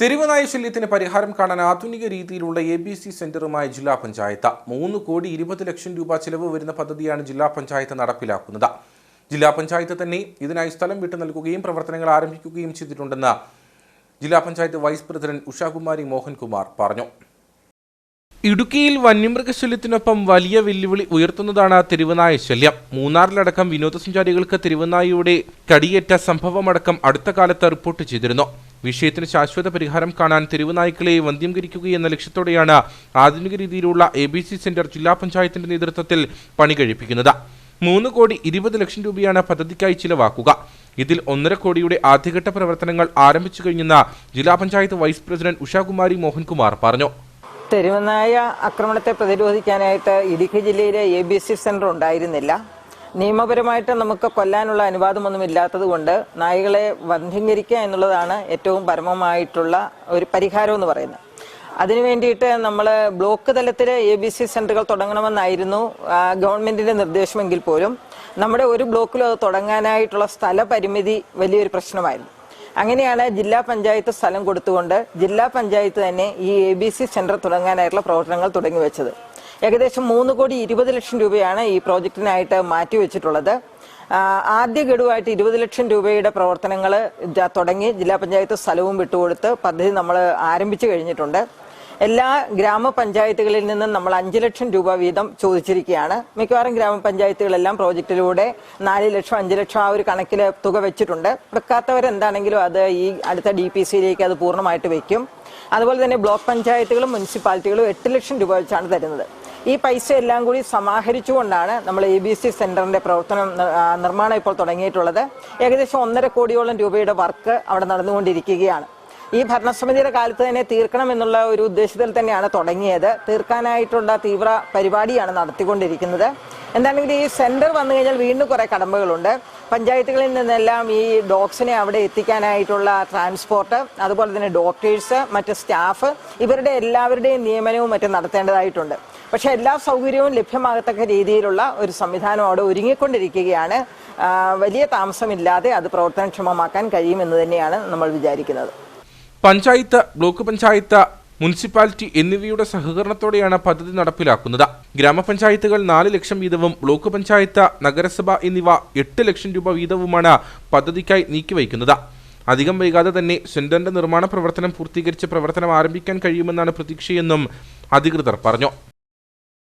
തെരുവുനായ ശല്യത്തിന് പരിഹാരം കാണാൻ ആധുനിക രീതിയിലുള്ള എ ബി സി സെന്ററുമായി ജില്ലാ പഞ്ചായത്ത്. മൂന്ന് കോടി ഇരുപത് ലക്ഷം രൂപ ചെലവ് വരുന്ന പദ്ധതിയാണ് ജില്ലാ പഞ്ചായത്ത് നടപ്പിലാക്കുന്നത്. ജില്ലാ പഞ്ചായത്ത് തന്നെ ഇതിനായി സ്ഥലം വിട്ടു നൽകുകയും പ്രവർത്തനങ്ങൾ ആരംഭിക്കുകയും ചെയ്തിട്ടുണ്ടെന്ന് ജില്ലാ പഞ്ചായത്ത് വൈസ് പ്രസിഡന്റ് ഉഷാകുമാരി മോഹൻകുമാർ പറഞ്ഞു. ഇടുക്കിയിൽ വന്യമൃഗശല്യത്തിനൊപ്പം വലിയ വെല്ലുവിളി ഉയർത്തുന്നതാണ് തിരുവനായ ശല്യം. മൂന്നാറിലടക്കം വിനോദസഞ്ചാരികൾക്ക് തെരുവുനായയുടെ കടിയേറ്റ സംഭവമടക്കം അടുത്ത കാലത്ത് റിപ്പോർട്ട് ചെയ്തിരുന്നു. വിഷയത്തിന് ശാശ്വത പരിഹാരം കാണാൻ തെരുവുനായ്ക്കളെ വന്ധ്യംകരിക്കുകയെന്ന ലക്ഷ്യത്തോടെയാണ് ആധുനിക രീതിയിലുള്ള എ ബി സി സെന്റർ ജില്ലാ പഞ്ചായത്തിന്റെ നേതൃത്വത്തിൽ പണി കഴിപ്പിക്കുന്നത്. മൂന്ന് കോടി ഇരുപത് ലക്ഷം രൂപയാണ് പദ്ധതിക്കായി ചിലവാക്കുക. ഇതിൽ ഒന്നര കോടിയുടെ ആദ്യഘട്ട പ്രവർത്തനങ്ങൾ ആരംഭിച്ചു കഴിഞ്ഞെന്ന് ജില്ലാ പഞ്ചായത്ത് വൈസ് പ്രസിഡന്റ് ഉഷാകുമാരി മോഹൻകുമാർ പറഞ്ഞു. തെരുവനായ ആക്രമണത്തെ പ്രതിരോധിക്കാനായിട്ട് ഇടുക്കി ജില്ലയിലെ എ ബി സി സെന്റർ ഉണ്ടായിരുന്നില്ല. നിയമപരമായിട്ട് നമുക്ക് കൊല്ലാനുള്ള അനുവാദമൊന്നും ഇല്ലാത്തത് കൊണ്ട് നായകളെ വന്ധീകരിക്കുക എന്നുള്ളതാണ് ഏറ്റവും പരമമായിട്ടുള്ള ഒരു പരിഹാരം എന്ന് പറയുന്നത്. അതിനു വേണ്ടിയിട്ട് നമ്മൾ ബ്ലോക്ക് തലത്തിൽ എ ബി സി സെന്ററുകൾ തുടങ്ങണമെന്നായിരുന്നു ഗവൺമെന്റിന്റെ നിർദ്ദേശമെങ്കിൽ പോലും. നമ്മുടെ ഒരു ബ്ലോക്കിലും അത് തുടങ്ങാനായിട്ടുള്ള സ്ഥല പരിമിതി വലിയൊരു പ്രശ്നമായിരുന്നു. അങ്ങനെയാണ് ജില്ലാ പഞ്ചായത്ത് സ്ഥലം കൊടുത്തുകൊണ്ട് ജില്ലാ പഞ്ചായത്ത് തന്നെ ഈ എ ബി സി സെന്റർ തുടങ്ങാനായിട്ടുള്ള പ്രവർത്തനങ്ങൾ തുടങ്ങി വെച്ചത്. ഏകദേശം മൂന്ന് കോടി ഇരുപത് ലക്ഷം രൂപയാണ് ഈ പ്രോജക്റ്റിനായിട്ട് മാറ്റിവെച്ചിട്ടുള്ളത്. ആദ്യ ഗഡുവായിട്ട് ഇരുപത് ലക്ഷം രൂപയുടെ പ്രവർത്തനങ്ങൾ തുടങ്ങി ജില്ലാ പഞ്ചായത്ത് സ്ഥലവും വിട്ടുകൊടുത്ത് പദ്ധതി നമ്മൾ ആരംഭിച്ചു കഴിഞ്ഞിട്ടുണ്ട്. എല്ലാ ഗ്രാമപഞ്ചായത്തുകളിൽ നിന്നും നമ്മൾ അഞ്ച് ലക്ഷം രൂപ വീതം ചോദിച്ചിരിക്കുകയാണ്. മിക്കവാറും ഗ്രാമപഞ്ചായത്തുകളെല്ലാം പ്രോജക്റ്റിലൂടെ നാല് ലക്ഷം അഞ്ച് ലക്ഷം ആ ഒരു കണക്കിൽ തുക വെച്ചിട്ടുണ്ട്. വെക്കാത്തവരെന്താണെങ്കിലും അത് ഈ അടുത്ത ഡി പി സിയിലേക്ക് അത് പൂർണമായിട്ട് വെക്കും. അതുപോലെ തന്നെ ബ്ലോക്ക് പഞ്ചായത്തുകളും മുനിസിപ്പാലിറ്റികളും എട്ട് ലക്ഷം രൂപ വെച്ചാണ് തരുന്നത്. ഈ പൈസ എല്ലാം കൂടി സമാഹരിച്ചുകൊണ്ടാണ് നമ്മൾ എ ബി സി സെന്ററിന്റെ പ്രവർത്തനം നിർമ്മാണം ഇപ്പോൾ തുടങ്ങിയിട്ടുള്ളത്. ഏകദേശം ഒന്നര കോടിയോളം രൂപയുടെ വർക്ക് അവിടെ നടന്നുകൊണ്ടിരിക്കുകയാണ്. ഈ ഭരണസമിതിയുടെ കാലത്ത് തന്നെ തീർക്കണം എന്നുള്ള ഒരു ഉദ്ദേശത്തിൽ തന്നെയാണ് തുടങ്ങിയത്. തീർക്കാനായിട്ടുള്ള തീവ്ര പരിപാടിയാണ് നടത്തിക്കൊണ്ടിരിക്കുന്നത്. എന്താണെങ്കിലും ഈ സെന്റർ വന്നു കഴിഞ്ഞാൽ വീണ്ടും കുറെ കടമ്പകളുണ്ട്. പഞ്ചായത്തുകളിൽ നിന്നെല്ലാം ഈ ഡോഗ്സിനെ അവിടെ എത്തിക്കാനായിട്ടുള്ള ട്രാൻസ്പോർട്ട് അതുപോലെ തന്നെ ഡോക്ടേഴ്സ് മറ്റ് സ്റ്റാഫ് ഇവരുടെ എല്ലാവരുടെയും നിയമനവും മറ്റും നടത്തേണ്ടതായിട്ടുണ്ട്. പക്ഷേ എല്ലാ സൗകര്യവും ലഭ്യമാകത്തക്ക രീതിയിലുള്ള ഒരു സംവിധാനം അവിടെ ഒരുങ്ങിക്കൊണ്ടിരിക്കുകയാണ്. വലിയ താമസമില്ലാതെ അത് പ്രവർത്തനക്ഷമമാക്കാൻ കഴിയുമെന്ന് തന്നെയാണ് നമ്മൾ വിചാരിക്കുന്നത്. പഞ്ചായത്ത് ബ്ലോക്ക് പഞ്ചായത്ത് മുനിസിപ്പാലിറ്റി എന്നിവയുടെ സഹകരണത്തോടെയാണ് പദ്ധതി നടപ്പിലാക്കുന്നത്. ഗ്രാമപഞ്ചായത്തുകൾ നാല് ലക്ഷം വീതവും ബ്ലോക്ക് പഞ്ചായത്ത് നഗരസഭ എന്നിവ എട്ട് ലക്ഷം രൂപ വീതവുമാണ് പദ്ധതിക്കായി നീക്കിവയ്ക്കുന്നത്. അധികം വൈകാതെ തന്നെ സെന്ററിന്റെ നിർമ്മാണ പ്രവർത്തനം പൂർത്തീകരിച്ച് പ്രവർത്തനം ആരംഭിക്കാൻ കഴിയുമെന്നാണ് പ്രതീക്ഷയെന്നും അധികൃതർ പറഞ്ഞു.